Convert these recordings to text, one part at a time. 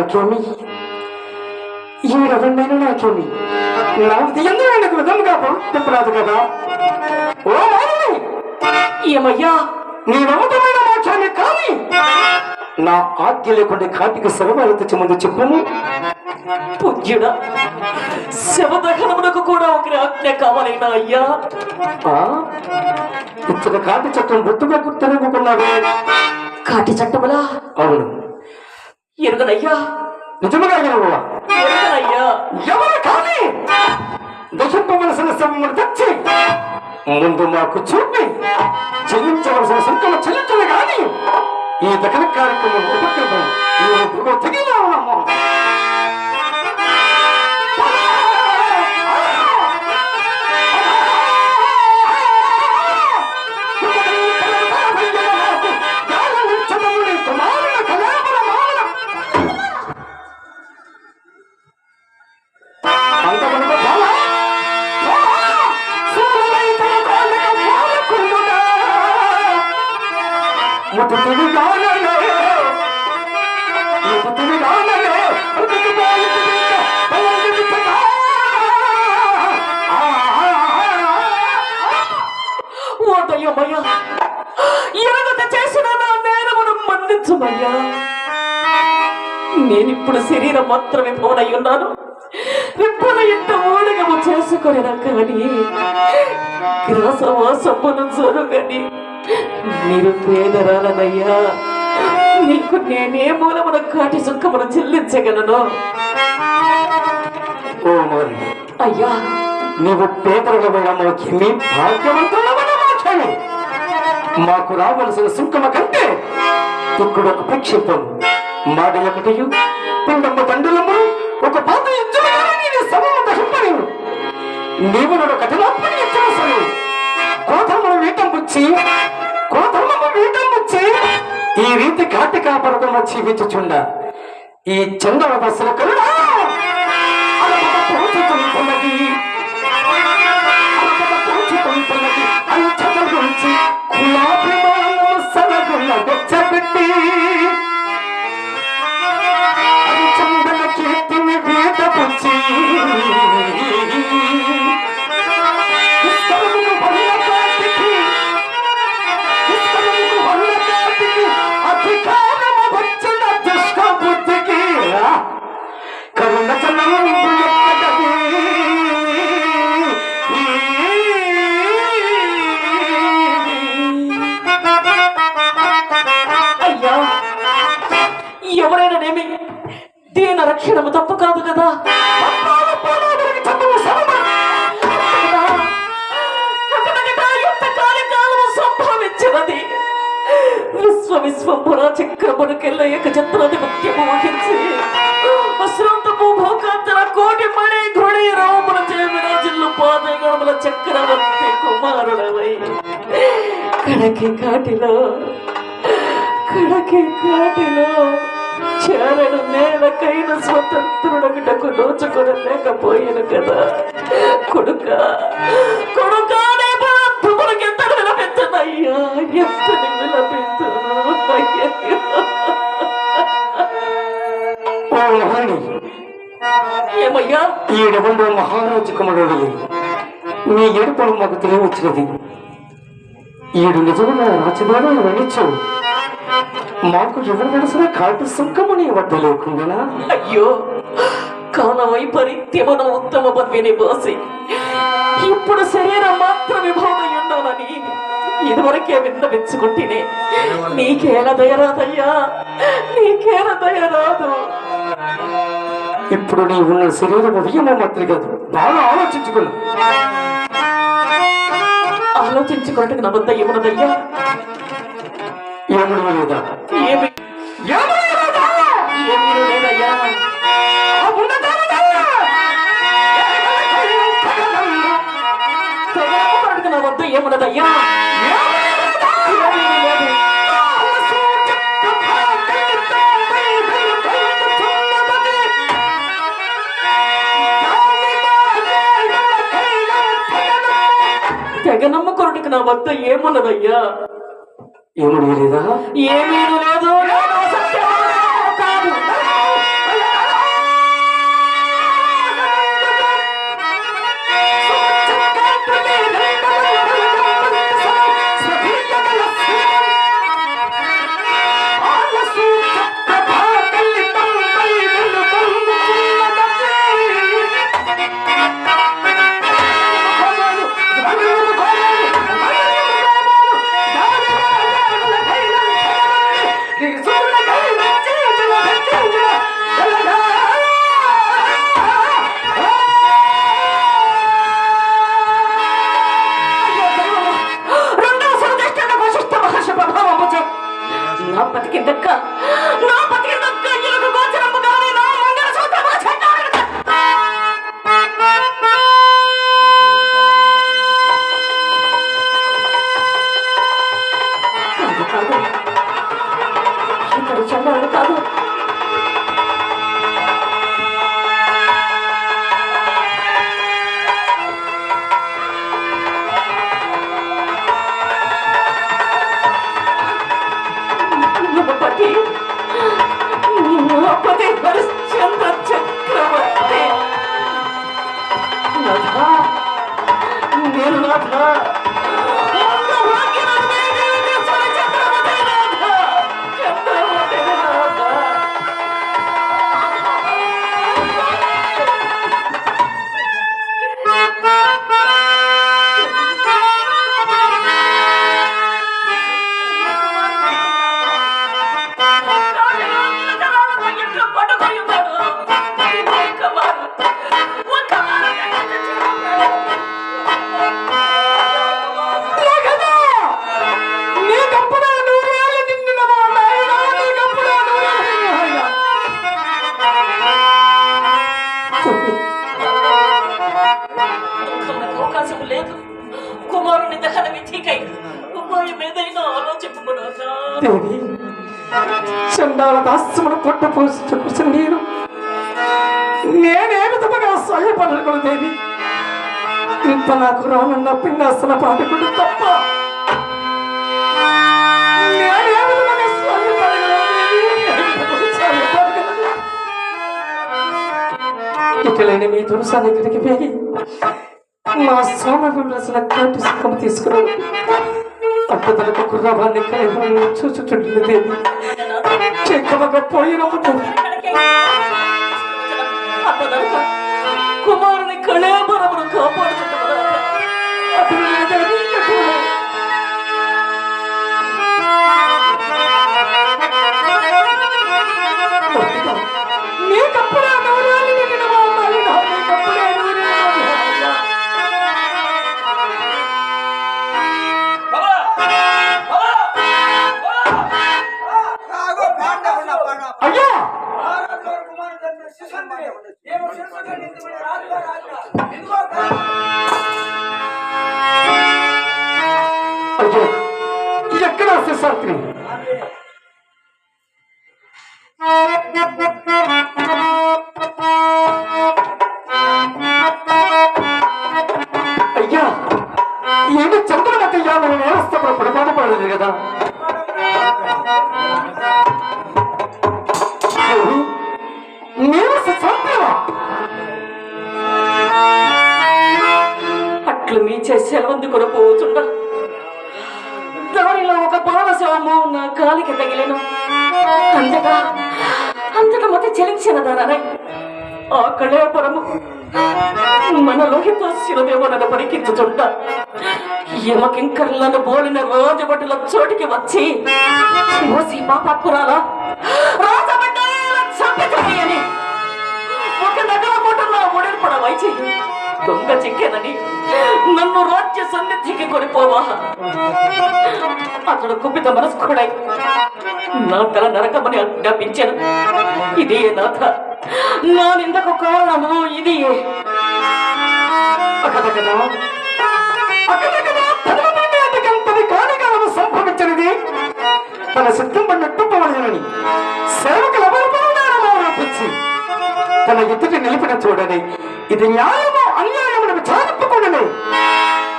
నాకేమి ఈడెవరినైనా నాకేమి నా ఎందు నాకు విధముగా చెప్పరాదు కదా. ఓ ఏమయ్యా నీ నమ్మకమైన మోక్షాన్ని కానీ నా ఆజ్ఞ లేకుండా కాటికి శవమాలు తెచ్చి ముందు చెప్పుము. పుజ్యుడా శవదహనమునకు కూడా ఒకరి ఆజ్ఞ కావాలైనా అయ్యా. ఆ? ఇచ్చట కాటి చట్టం గుర్తుగా గుర్తునుకున్నాడు కాటి చట్టములా? అవును. ఎరుగనయ్యా? నిజముగా ఎరుగువ ఎరుగనయ్యా? ఎవరు కానీ దశింపవలసిన శవమును తెచ్చి ముందు మాకు చూపి చెల్లించవలసిన సంఖ్యను చెల్లించదు కానీ ఈ దహన కార్యక్రమం ఉపక్రమం ఈ ఒప్పుకో తెగిలా మన్నించమయ్యా నేనిప్పుడు శరీరం మాత్రమే పౌనై ఉన్నాను విప్పుల ఇంత ఊడగము చేసుకొని కానీ గ్రాసవాసమును జరుగని మీరు పేదరాలనయ్యా నీకు నేనే మూలమున కాటి సుఖమును చెల్లించగలను. అయ్యా. నీవు పేదరులమైన మాకేమి భాగ్యవంతులమైన మాకు రావలసిన సుంకమ కంటే ఇక్కడ ఒక ప్రక్షేపం. మాట ఒకటి పిండమ్మ తండ్రులమ్మ ఒక పాత ఇచ్చిన నీవు నడు కఠినాత్మని ఇచ్చవసరు కోతము వీటం వచ్చి కోతము వీటం వచ్చి ఈ రీతి కాటి కాపరదమ జీవించుచుండ ఈ చందన దశల కరుణ పోచుతుంటున్నది పోచుతుంటున్నది గురించి ti రక్షణము తప్పు కాదు కదా? సంభవించినది. విశ్వ వహించి భూకాంతర కోటి మణి ఘృణి రాముల చేమిన జిల్లు పాదగణముల చక్రవర్తి కుమారుడవై కడకి కాటిలో కడకి కాటిలో. చేరడు నేలకైన స్వతంత్రుడగటకు నోచుకొని లేకపోయాను కదా. కొడుక కొడుక ఎంత విలపించనయ్యా? ఎంత మహాని ఏమయ్యా? ఈ డబంలో మహారాజు కుమారుడు. నీ ఏడుపడు మాకు తెలియవచ్చినది. ఈడు నిజముగా రాజధాని వెళ్ళిచ్చు మాకు ఎవరు తెలిసిన కాటి సుఖముని వద్ద లేకుండా అయ్యో కాల వైపరీత్యమున ఉత్తమ పదవిని పోసి ఇప్పుడు శరీరం మాత్రమే ఉన్నానని ఇదివరకే విన్నవించుకుంటేనే నీకేల దయరాదయ్యా నీకేల దయరాదు ఇప్పుడు నీ ఉన్న శరీరం ఉదయం మాత్రం కాదు బాగా ఆలోచించుకున్నా ఆలోచించుకున్నట్టుగా నా వద్ద ఏమున్నదయ్యా? ఏమని లేదా లేదయ్యా నా వద్ద ఏమున్నదయ్యా తెగ నమ్మకొరటికి నా వద్ద ఏమున్నదయ్యా? ఏమని లేదా ఏమీ లేదు నేను సత్యవాను నా బతికి దక్క నా బతికి దేవి చండాల దాస్యమును పొట్ట పోషించుకున్న నేను. నేనే విధముగా సాయపడగలను దేవి ఇంత నాకు రానున్న పిండాసన పాటకుడు తప్ప. ఇటులైన మీ తులసాన్ని దగ్గరికి పోయి మా సోమగుండ రాసిన కోటి సుఖం తీసుకున్నాను. పట్టుదలకు కుర్రవాన్ని కలిగి చూచుచుంటుంది దేవి. చెక్కమగా కుమారుని కళేబరమును కాపాడు కదా? అట్లు మీ సెలవందుకొని పోతుండ దానిలో ఒక పాలశవము నా కాలికి తగిలిన. అంతటా అంతటా మత చెలించిన దానై ఆ కళేపురము మన లోహిత శిరదేవనను పరికించుచుంట యమకింకర్లను బోలిన రాజభటుల చోటికి వచ్చి ఓసి పాపాకురాలా రాజబిడ్డల ఒక నగల మూటన్న ఒడిపడ వైచి దొంగ చిక్కేనని నన్ను రాజ్య సన్నిధికి కొనిపోవా. అతడు కుపిత మనస్కుడై నా తల నరకమని ఆజ్ఞాపించాను. ఇదే నాథ నా నిందకు కారణము ఇది అక్కడ అకదకదా తనమనే అతకంతది సంభవించినది తన సిద్ధం పడినట్టుపోవలేనని సేవకులు ఎవరు ఆరోపించి తన ఎదుటి నిలిపిన చూడని ఇది న్యాయమో అన్యాయమని విచారింపకూడని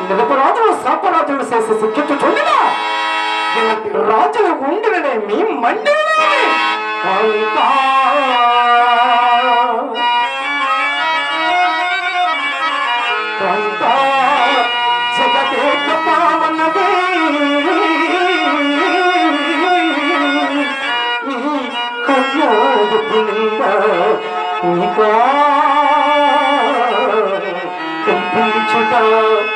నిరపరాధులు శాపరాధులు చేసి శిక్షించు చూడగా ఇలాంటి రాజులు ఉండిననే మీ మండినే 우와 금풍 출발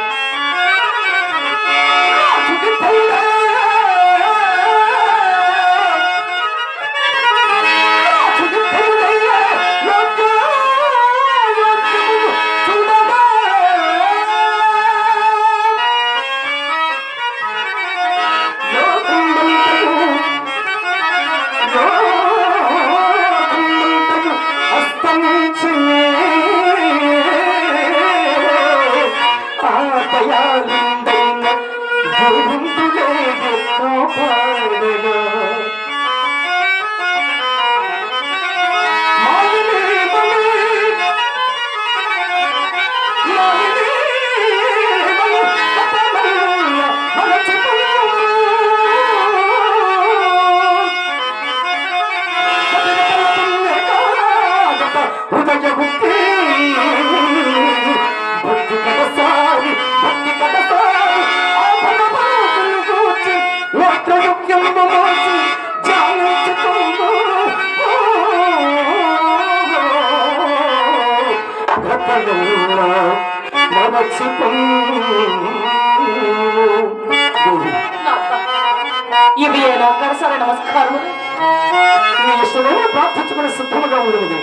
Opa! వచ్చి ఇవి నా కరసర నమస్కారం మీ ఇష్టమైన ప్రార్థించుకునే సిద్ధముగా ఉండేది.